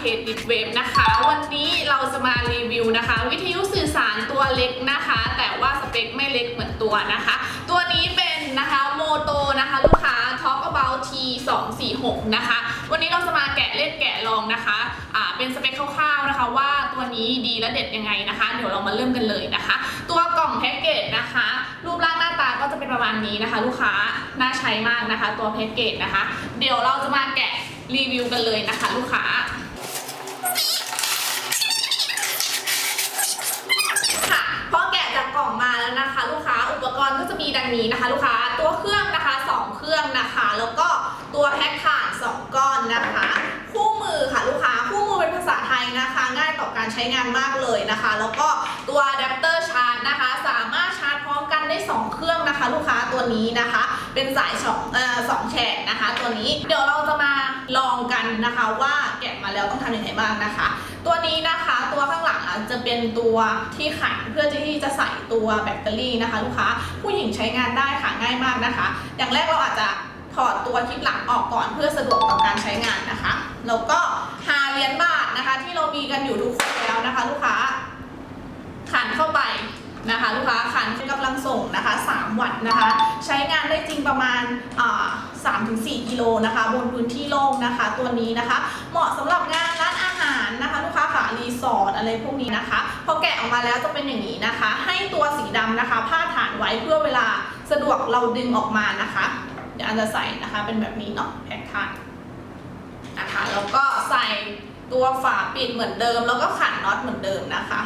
เพจดิดเวฟนะคะ วันนี้เราจะมารีวิวนะคะ วิทยุสื่อสารตัวเล็กนะคะ แต่ว่าสเปคไม่เล็กเหมือนตัวนะคะ ตัวนี้เป็นนะคะโมโตนะคะ ลูกค้า Talk About T 2 4 6นะคะ วันนี้เราจะมาแกะเล่นแกะลองนะคะอ่าเป็นสเปคคร่าวๆนะคะ ว่าตัวนี้ดีและเด็ดยังไงนะคะ เดี๋ยวเรามาเริ่มกันเลยนะคะ ตัวกล่องแพ็กเกจนะคะ รูปร่างหน้าตาก็จะเป็นประมาณนี้นะคะ ลูกค้าน่าใช้มากนะคะ ตัวแพ็กเกจนะคะ เดี๋ยวเราจะมาแกะรีวิวกันเลยนะคะ ลูกค้า ค่ะพอแกะจากกล่องมาแล้วนะคะ ลูกค้าอุปกรณ์ก็จะมีดังนี้นะคะ ลูกค้าตัวเครื่องนะคะ 2 เครื่องนะคะ แล้วก็ตัวแพ็คถ่าน 2 ก้อนนะคะ คู่มือค่ะลูกค้าคู่มือเป็นภาษาไทยนะคะ ง่ายต่อการใช้งานมากเลยนะคะ แล้วก็ตัวอะแดปเตอร์ชาร์จนะคะ สามารถ ได้ 2 เครื่องนะคะ ลูกค้าตัวนี้นะคะ เป็นสายสองเอ่อสองแฉกนะคะ ตัวนี้เดี๋ยวเราจะมาลองกันนะคะว่าแกะมาแล้วต้องทำยังไงบ้างนะคะ ตัวนี้นะคะตัวข้างหลังอะจะเป็นตัวที่ขันเพื่อที่จะใส่ตัวแบตเตอรี่นะคะ ลูกค้าผู้หญิงใช้งานได้ค่ะง่ายมากนะคะ อย่างแรกเราอาจจะถอดตัวคลิปหลังออกก่อนเพื่อสะดวกต่อการใช้งานนะคะแล้วก็หาเหรียญบาทนะคะ ที่เรามีกันอยู่ทุกคนแล้วนะคะ ลูกค้า นะคะ ลูกค้าขันกำลังส่งนะคะ 3 วัตต์นะคะ ใช้งานได้จริงประมาณอ่า3-4กิโลนะคะ บนพื้นที่โล่งนะคะ ตัวนี้นะคะ เหมาะสำหรับงานร้านอาหารนะคะ ลูกค้าขารีสอร์ทอะไรพวกนี้นะคะพอแกะออกมาแล้วจะเป็นอย่างนี้นะคะ ให้ตัวสีดำนะคะพาฐานไว้เพื่อเวลาสะดวกเราดึงออกมานะคะ เดี๋ยวอันจะใส่นะคะเป็นแบบนี้เนาะแพ็คฐานนะคะแล้วก็ใส่ตัวฝาปิดเหมือนเดิม แล้วก็ขันน็อตเหมือนเดิมนะคะ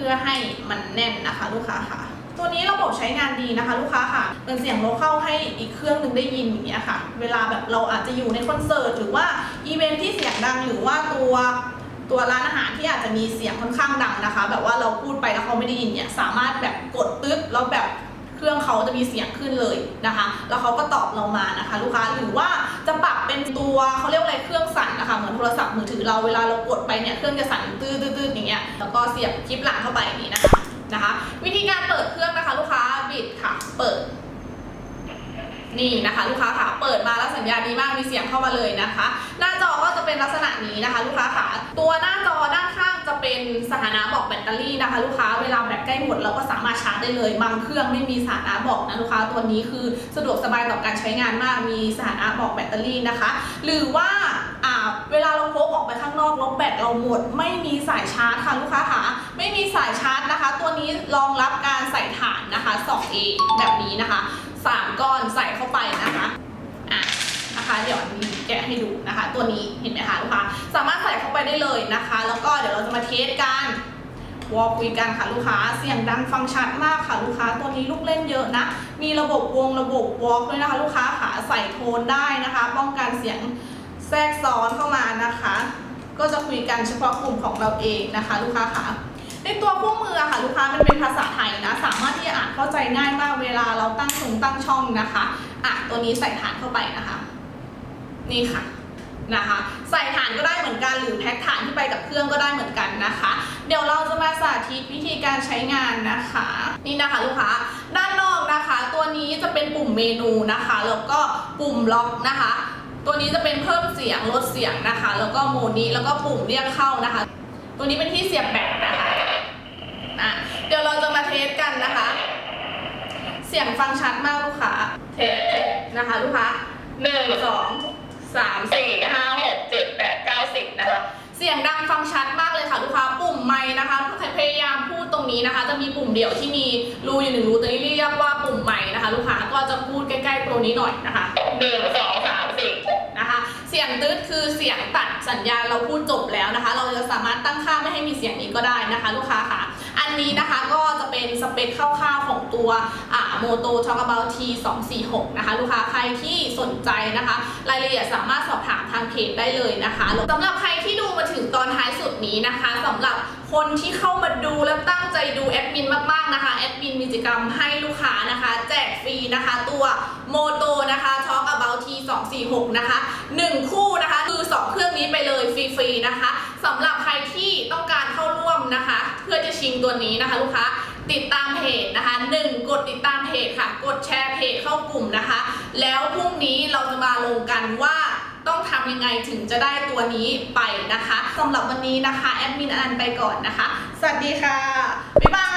พื่อให้มันแน่นนะคะ ลูกค้าค่ะ ตัวนี้ระบบใช้งานดีนะคะ ลูกค้าค่ะเป็นเสียงโลเข้าให้อีกเครื่องหนึ่งได้ยินอย่างเงี้ยค่ะ เวลาแบบเราอาจจะอยู่ในคอนเสิร์ตหรือว่าอีเวนท์ที่เสียงดังหรือว่าตัวตัวร้านอาหารที่อาจจะมีเสียงค่อนข้างดังนะคะ แบบว่าเราพูดไปแล้วเขาไม่ได้ยินเนี่ยสามารถแบบกดตึ๊บแล้วแบบเครื่องเขาจะมีเสียงขึ้นเลยนะคะ แล้วเขาก็ตอบเรามานะคะ ลูกค้าหรือว่า จะปรับเป็นตัวเขาเรียกว่าอะไรเครื่องสั่นนะคะเหมือนโทรศัพท์มือถือเราเวลาเรากดไปเนี่ยเครื่องจะสั่นตื้อๆๆอย่างเงี้ยแล้วก็เสียบคลิปหลังเข้าไปอย่างนี้นะคะนะคะ วิธีการเปิดเครื่องนะคะ ลูกค้าบิดค่ะ เปิด นี่นะคะ ลูกค้าค่ะเปิดมาแล้วสัญญาณดีมากมีเสียงเข้ามาเลยนะคะ หน้าจอก็จะเป็นลักษณะนี้นะคะ ลูกค้าค่ะตัว ถานะบอกแบตเตอรี่นะคะ ลูกค้าเวลาแบตใกล้หมดเราก็สามารถชาร์จได้เลย บางเครื่องไม่มีสถานะบอกนะลูกค้าตัวนี้คือสะดวกสบายต่อการใช้งานมากมีสถานะบอกแบตเตอรี่นะคะ หรือว่าเวลาเราพกออกไปข้างนอกล้วแบตเราหมด ไม่มีสายชาร์จค่ะลูกค้าค่ะไม่มีสายชาร์จนะคะ ตัวนี้รองรับการใส่ฐานนะคะ 2A แบบนี้นะคะสามก้อนใส่เข้าไปนะคะอะนะคะเดี๋ยวนี้ แกะให้ดูนะคะ ตัวนี้เห็นไหมคะลูกค้าสามารถใส่เข้าไปได้เลยนะคะ แล้วก็เดี๋ยวเราจะมาเทสกันวอลคุยกันค่ะลูกค้าเสียงดังฟังชัดมากค่ะลูกค้าตัวนี้ลูกเล่นเยอะนะ มีระบบวงระบบวอลด้วยนะคะ ลูกค้าขาใส่โทนได้นะคะ ป้องกันเสียงแทรกซ้อนเข้ามานะคะ ก็จะคุยกันเฉพาะกลุ่มของเราเองนะคะ ลูกค้าค่ะในตัวคู่มือค่ะลูกค้ามันเป็นภาษาไทยนะ สามารถที่จะอ่านเข้าใจง่ายมากเวลาเราตั้งชงตั้งช่องนะคะอะตัวนี้ใส่ฐานเข้าไปนะคะ นี่ค่ะนะคะ ใส่ฐานก็ได้เหมือนกันหรือแพ็คฐานที่ไปกับเครื่องก็ได้เหมือนกันนะคะ เดี๋ยวเราจะมาสาธิตวิธีการใช้งานนะคะ นี่นะคะลูกค้าด้านนอกนะคะ ตัวนี้จะเป็นปุ่มเมนูนะคะแล้วก็ปุ่มล็อกนะคะ ตัวนี้จะเป็นเพิ่มเสียงลดเสียงนะคะ แล้วก็โมนี้แล้วก็ปุ่มเรียกเข้านะคะ ตัวนี้เป็นที่เสียบแบตนะคะอะเดี๋ยวเราจะมาเทสกันนะคะ เสียงฟังชัดมากลูกค้าเทสนะคะ ลูกค้าหนึ่งสอง สามสี่ห้าหกเจ็ดแปดเก้าสิบนะคะ เสียงดังฟังชัดมากเลยค่ะลูกค้าปุ่มไม้นะคะพยายามพูดตรงนี้นะคะ จะมีปุ่มเดี่ยวที่มีรูอยู่หนึ่งรูตัวนี้เรียกว่าปุ่มไม้นะคะ ลูกค้าก็จะพูดใกล้ๆตัวนี้หน่อยนะคะหนึ่งสองสามสี่นะคะ เสียงตืดคือเสียงตัดสัญญาณเราพูดจบแล้วนะคะ เราจะสามารถตั้งค่าไม่ให้มีเสียงนี้ก็ได้นะคะ ลูกค้าค่ะ อันนี้นะคะก็จะเป็นสเปคคร่าวๆของตัวอ่า โมโตช็อก about T 2 4 6นะคะลูกค้าใครที่สนใจนะคะ รายละเอียดสามารถสอบถามทางเพจได้เลยนะคะสำหรับใครที่ดูมาถึงตอนท้ายสุดนี้นะคะสำหรับคนที่เข้ามาดูและตั้งใจดูแอดมินมากๆนะคะแอดมินมีกิจกรรมให้ลูกค้านะคะ แจกฟรีนะคะตัวโมโตนะคะ Talk About T 2 4 6นะคะหนึ่งคู่นะคะคือ 2 เครื่องนี้ไปเลยฟรีๆนะคะสำหรับใครที่ต้องการเข้าร่วมนะคะ เพื่อจะชิงตัวนี้นะคะลูกค้า ติดตามเพจนะคะหนึ่งกดติดตามเพจค่ะ กดแชร์เพจเข้ากลุ่มนะคะ แล้วพรุ่งนี้เราจะมาลงกันว่าต้องทำยังไงถึงจะได้ตัวนี้ไปนะคะสำหรับวันนี้นะคะ แอดมินอนันต์ไปก่อนนะคะ สวัสดีค่ะ บ๊ายบาย